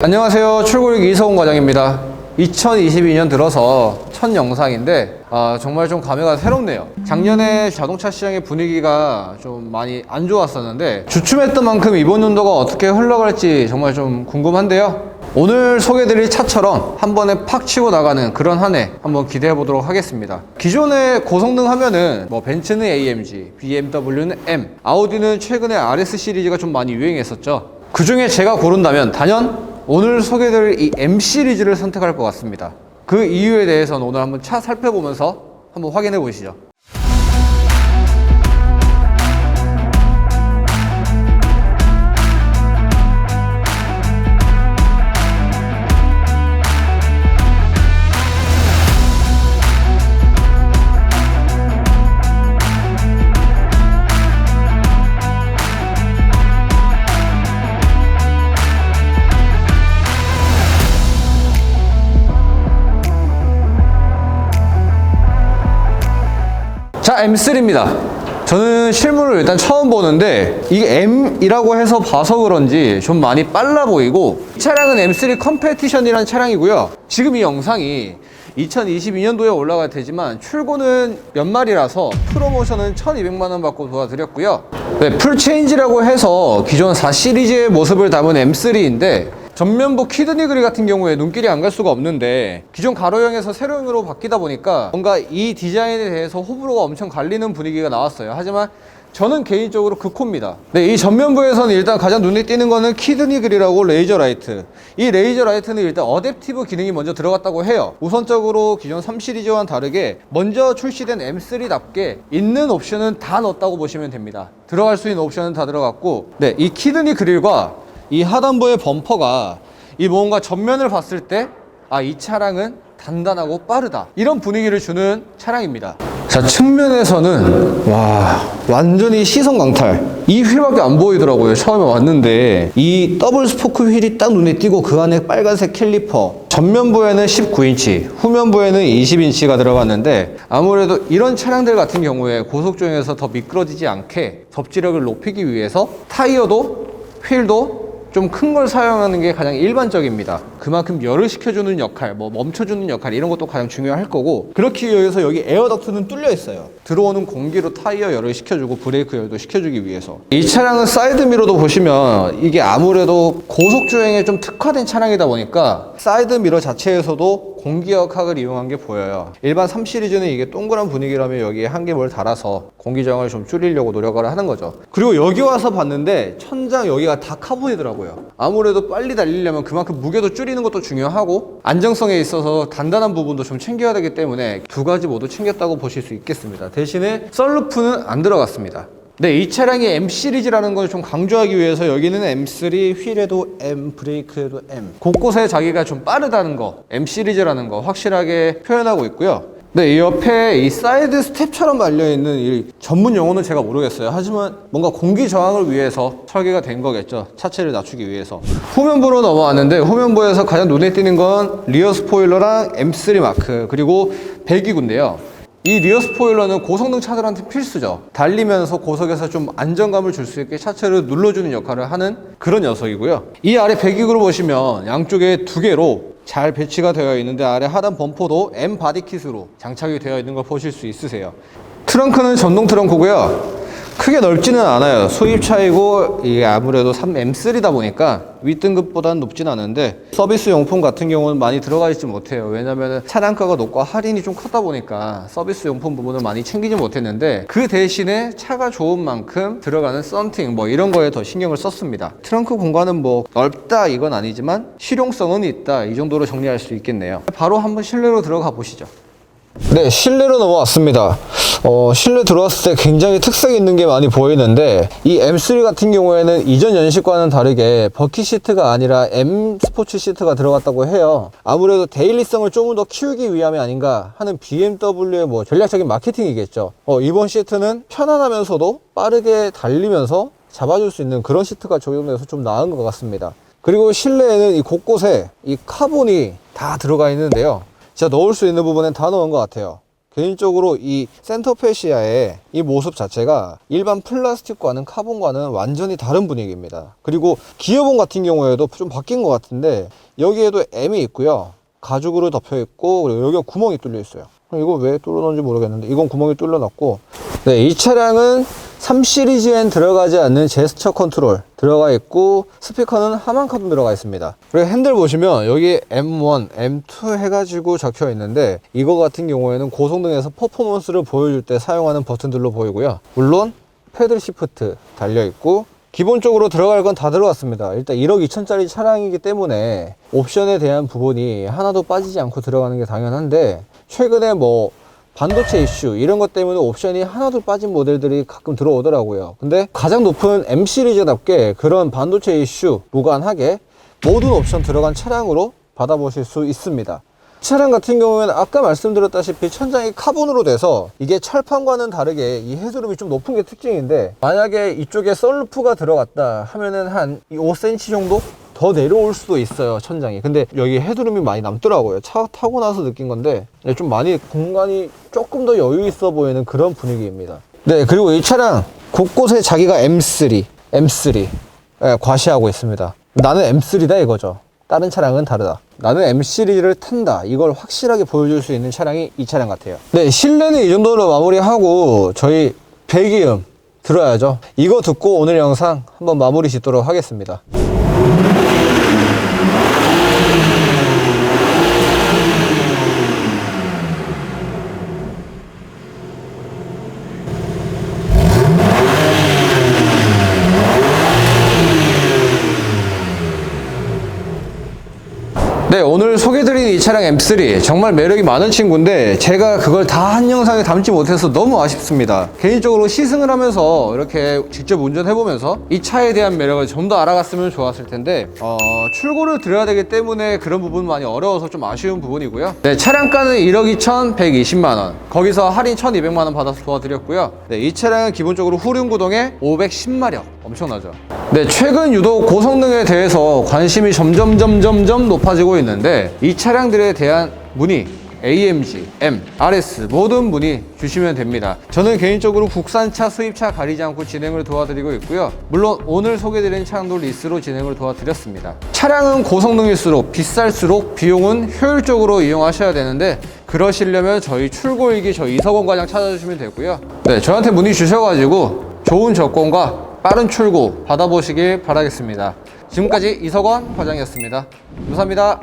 안녕하세요. 출고일기 이성훈 과장입니다. 2022년 들어서 첫 영상인데 아, 정말 좀 감회가 새롭네요. 작년에 자동차 시장의 분위기가 좀 많이 안 좋았었는데 주춤했던 만큼 이번 연도가 어떻게 흘러갈지 정말 좀 궁금한데요. 오늘 소개드릴 차처럼 한 번에 팍 치고 나가는 그런 한 해 한번 기대해 보도록 하겠습니다. 기존에 고성능 하면은 뭐 벤츠는 AMG, BMW는 M, 아우디는 최근에 RS 시리즈가 좀 많이 유행했었죠. 그 중에 제가 고른다면 단연 오늘 소개드릴 이 M 시리즈를 선택할 것 같습니다. 그 이유에 대해서는 오늘 한번 차 살펴보면서 한번 확인해 보시죠. 자, M3입니다. 저는 실물을 일단 처음 보는데 이게 M이라고 해서 봐서 그런지 좀 많이 빨라 보이고 이 차량은 M3 컴페티션이라는 차량이고요. 지금 이 영상이 2022년도에 올라갈 테지만 출고는 연말이라서 프로모션은 1200만 원 받고 도와드렸고요. 네, 풀체인지라고 해서 기존 4 시리즈의 모습을 담은 M3인데 전면부 키드니 그릴 같은 경우에 눈길이 안 갈 수가 없는데 기존 가로형에서 세로형으로 바뀌다 보니까 뭔가 이 디자인에 대해서 호불호가 엄청 갈리는 분위기가 나왔어요. 하지만 저는 개인적으로 극호입니다. 네, 이 전면부에서는 일단 가장 눈에 띄는 거는 키드니 그릴하고 레이저 라이트. 이 레이저 라이트는 일단 어댑티브 기능이 먼저 들어갔다고 해요. 우선적으로 기존 3 시리즈와는 다르게 먼저 출시된 M3답게 있는 옵션은 다 넣었다고 보시면 됩니다. 들어갈 수 있는 옵션은 다 들어갔고, 네, 이 키드니 그릴과 이 하단부의 범퍼가 이 뭔가 전면을 봤을 때 아, 이 차량은 단단하고 빠르다. 이런 분위기를 주는 차량입니다. 자, 측면에서는 와, 완전히 시선 강탈. 이 휠밖에 안 보이더라고요. 처음에 왔는데 이 더블 스포크 휠이 딱 눈에 띄고 그 안에 빨간색 캘리퍼. 전면부에는 19인치, 후면부에는 20인치가 들어갔는데 아무래도 이런 차량들 같은 경우에 고속 중에서 더 미끄러지지 않게 접지력을 높이기 위해서 타이어도 휠도 좀 큰 걸 사용하는 게 가장 일반적입니다. 그만큼 열을 식혀주는 역할, 뭐 멈춰주는 역할 이런 것도 가장 중요할 거고 그렇기 위해서 여기 에어덕트는 뚫려 있어요. 들어오는 공기로 타이어 열을 식혀주고 브레이크 열도 식혀주기 위해서 이 차량은 사이드 미러도 보시면 이게 아무래도 고속 주행에 좀 특화된 차량이다 보니까 사이드 미러 자체에서도 공기역학을 이용한 게 보여요. 일반 3 시리즈는 이게 동그란 분위기라면 여기에 한개뭘 달아서 공기저항을 좀 줄이려고 노력을 하는 거죠. 그리고 여기 와서 봤는데 천장 여기가 다 카본이더라고요. 아무래도 빨리 달리려면 그만큼 무게도 줄이는 것도 중요하고 안정성에 있어서 단단한 부분도 좀 챙겨야 되기 때문에 두 가지 모두 챙겼다고 보실 수 있겠습니다. 대신에 썰루프는 안 들어갔습니다. 네, 이 차량이 M 시리즈라는 걸 좀 강조하기 위해서 여기는 M3 휠에도 M, 브레이크에도 M. 곳곳에 자기가 좀 빠르다는 거, M 시리즈라는 거 확실하게 표현하고 있고요. 네, 이 옆에 이 사이드 스텝처럼 말려있는 이 전문 용어는 제가 모르겠어요. 하지만 뭔가 공기 저항을 위해서 설계가 된 거겠죠. 차체를 낮추기 위해서. 후면부로 넘어왔는데 후면부에서 가장 눈에 띄는 건 리어 스포일러랑 M3 마크 그리고 배기구인데요. 이 리어 스포일러는 고성능 차들한테 필수죠. 달리면서 고속에서 좀 안정감을 줄 수 있게 차체를 눌러주는 역할을 하는 그런 녀석이고요. 이 아래 배기구를 보시면 양쪽에 두 개로 잘 배치가 되어 있는데 아래 하단 범퍼도 M 바디킷으로 장착이 되어 있는 걸 보실 수 있으세요. 트렁크는 전동 트렁크고요. 크게 넓지는 않아요. 수입 차이고 이게 아무래도 3M3다 보니까 윗등급보다는 높진 않은데 서비스 용품 같은 경우는 많이 들어가 있지 못해요. 왜냐면 차량가가 높고 할인이 좀 컸다 보니까 서비스 용품 부분을 많이 챙기지 못했는데 그 대신에 차가 좋은 만큼 들어가는 썬팅 뭐 이런 거에 더 신경을 썼습니다. 트렁크 공간은 뭐 넓다 이건 아니지만 실용성은 있다 이 정도로 정리할 수 있겠네요. 바로 한번 실내로 들어가 보시죠. 네, 실내로 넘어왔습니다. 어, 실내 들어왔을 때 굉장히 특색 있는 게 많이 보이는데 이 M3 같은 경우에는 이전 연식과는 다르게 버킷 시트가 아니라 M 스포츠 시트가 들어갔다고 해요. 아무래도 데일리성을 조금 더 키우기 위함이 아닌가 하는 BMW의 뭐 전략적인 마케팅이겠죠. 어, 이번 시트는 편안하면서도 빠르게 달리면서 잡아줄 수 있는 그런 시트가 적용돼서 좀 나은 것 같습니다. 그리고 실내에는 이 곳곳에 이 카본이 다 들어가 있는데요. 진짜 넣을 수 있는 부분엔 다 넣은 것 같아요. 개인적으로 이 센터페시아의 이 모습 자체가 일반 플라스틱과는 카본과는 완전히 다른 분위기입니다. 그리고 기어본 같은 경우에도 좀 바뀐 것 같은데 여기에도 M이 있고요. 가죽으로 덮여 있고 그리고 여기가 구멍이 뚫려 있어요. 이거 왜 뚫어놓은지 모르겠는데 이건 구멍이 뚫려놨고 네, 이 차량은 3 시리즈엔 들어가지 않는 제스처 컨트롤 들어가 있고 스피커는 하만카도 들어가 있습니다 그리고 핸들 보시면 여기 M1, M2 해가지고 적혀 있는데 이거 같은 경우에는 고성능에서 퍼포먼스를 보여줄 때 사용하는 버튼들로 보이고요 물론 패들 시프트 달려 있고 기본적으로 들어갈 건 다 들어갔습니다. 일단 1억 2천짜리 차량이기 때문에 옵션에 대한 부분이 하나도 빠지지 않고 들어가는 게 당연한데 최근에 뭐 반도체 이슈 이런 것 때문에 옵션이 하나도 빠진 모델들이 가끔 들어오더라고요. 근데 가장 높은 M 시리즈답게 그런 반도체 이슈 무관하게 모든 옵션 들어간 차량으로 받아보실 수 있습니다. 차량 같은 경우에는 아까 말씀드렸다시피 천장이 카본으로 돼서 이게 철판과는 다르게 이 헤드룸이 좀 높은 게 특징인데 만약에 이쪽에 썰루프가 들어갔다 하면은 한 5cm 정도 더 내려올 수도 있어요 천장이 근데 여기 헤드룸이 많이 남더라고요 차 타고 나서 느낀 건데 네, 좀 많이 공간이 조금 더 여유 있어 보이는 그런 분위기입니다 네 그리고 이 차량 곳곳에 자기가 M3 M3 예, 과시하고 있습니다 나는 M3다 이거죠 다른 차량은 다르다. 나는 M 시리즈를 탄다. 이걸 확실하게 보여줄 수 있는 차량이 이 차량 같아요. 네, 실내는 이 정도로 마무리하고 저희 배기음 들어야죠. 이거 듣고 오늘 영상 한번 마무리 짓도록 하겠습니다. 네, 오늘 소개드린 이 차량 M3 정말 매력이 많은 친구인데 제가 그걸 다 한 영상에 담지 못해서 너무 아쉽습니다. 개인적으로 시승을 하면서 이렇게 직접 운전해보면서 이 차에 대한 매력을 좀 더 알아갔으면 좋았을 텐데 어, 출고를 드려야 되기 때문에 그런 부분 많이 어려워서 좀 아쉬운 부분이고요. 네, 차량가는 1억 2,120만 원. 거기서 할인 1,200만 원 받아서 도와드렸고요. 네, 이 차량은 기본적으로 후륜 구동에 510마력 엄청나죠. 네, 최근 유독 고성능에 대해서 관심이 점점 점점점 높아지고 있는데 이 차량들에 대한 문의 AMG, M, RS 모든 문의 주시면 됩니다. 저는 개인적으로 국산차, 수입차 가리지 않고 진행을 도와드리고 있고요. 물론 오늘 소개드린 차량도 리스로 진행을 도와드렸습니다. 차량은 고성능일수록 비쌀수록 비용은 효율적으로 이용하셔야 되는데 그러시려면 저희 출고일기 저희 이석원 과장 찾아주시면 되고요. 네, 저한테 문의 주셔가지고 좋은 조건과 빠른 출고 받아보시길 바라겠습니다. 지금까지 이석원 과장이었습니다. 감사합니다.